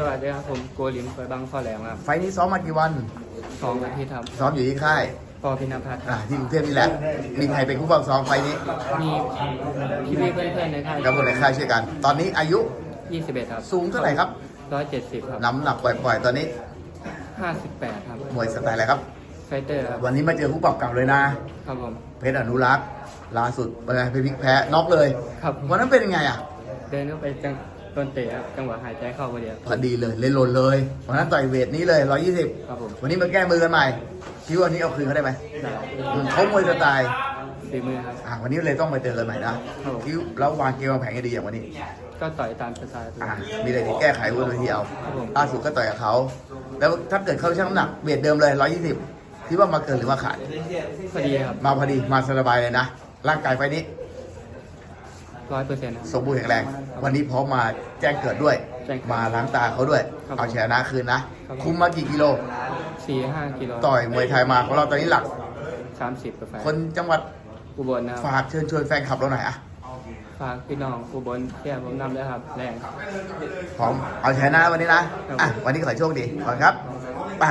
สวัสดีครับผมโกลิมไปบางข้อแหลมครับไฟล์นี้ซ้อมมากี่วันสองอาทิตย์ครับซ้อมอยู่ที่ค่ายปอพินพัฒน์อ่าที่กรุงเทพนี่แหละ มีใครเป็นผู้บังซ้อมไฟล์นี้มีพี่พี่ๆเพื่อนๆในค่ายแล้วคนในค่ายช่วยกัน ตอนนี้อายุ 21 ครับสูงเท่าไหร่ครับ 170 ครับ น้ำหนักปล่อยๆ ตอนนี้ 58 ครับ มวยสไตล์อะไรครับ ไฟเตอร์ครับ วันนี้มาเจอผู้ปรับเก่าเลยนะ ครับผม เพชรอนุรักษ์ล่าสุดเป็นไงไปพลิกแพ้น็อกเลย ครับ วันนั้นเป็นยังไงอะ เดินเข้าไปจัง ต้นเตะครับจังหวะหายใจเข้าพอดีครับ พอดีเลยเล่นหล่นเลยวันนั้นต่อยเวทนี้เลย 120 ครับผมวันนี้มาแก้มือกันใหม่คิดว่าวันนี้เอาคืนเขาได้ไหมได้อืมเขามวยสไตล์ฝีมือครับ อะวันนี้เลยต้องมาเจอกันใหม่นะครับผมคิดแล้ววางเกมวางแผนให้ดีอย่างวันนี้ ก็ต่อยตามสไตล์อะมีอะไรที่แก้ไขบนเวทีเอาครับผม ล่าสุดก็ต่อยกับเขา แล้วถ้าเกิดเขาชั่งน้ำหนักเวทเดิมเลย 120คิดว่ามาเกินหรือมาขาด พอดีครับ มาพอดีมาสบายเลยนะ ร่างกายไฟนี้ ร้อยเปอร์เซ็นต์ครับสมบูรณ์แข็งแรง วันนี้พร้อมมาแจ้งเกิดด้วย แจ้งเกิดมาล้างตาเขาด้วย ครับเอาชนะคืนนะ ครับคุมมากี่กิโล สี่ห้ากิโลต่อยมวยไทยมาของเราตอนนี้หลัก สามสิบกว่าไฟคนจังหวัดอุบลนะครับ ฝากเชิญชวนแฟนคลับเราหน่อยอะฝากพี่น้องอุบลเที่ยวผมนำด้วยครับ แรง พร้อมเอาชนะวันนี้นะ อะ วันนี้ขอให้โชคดีขอบคุณครับครับ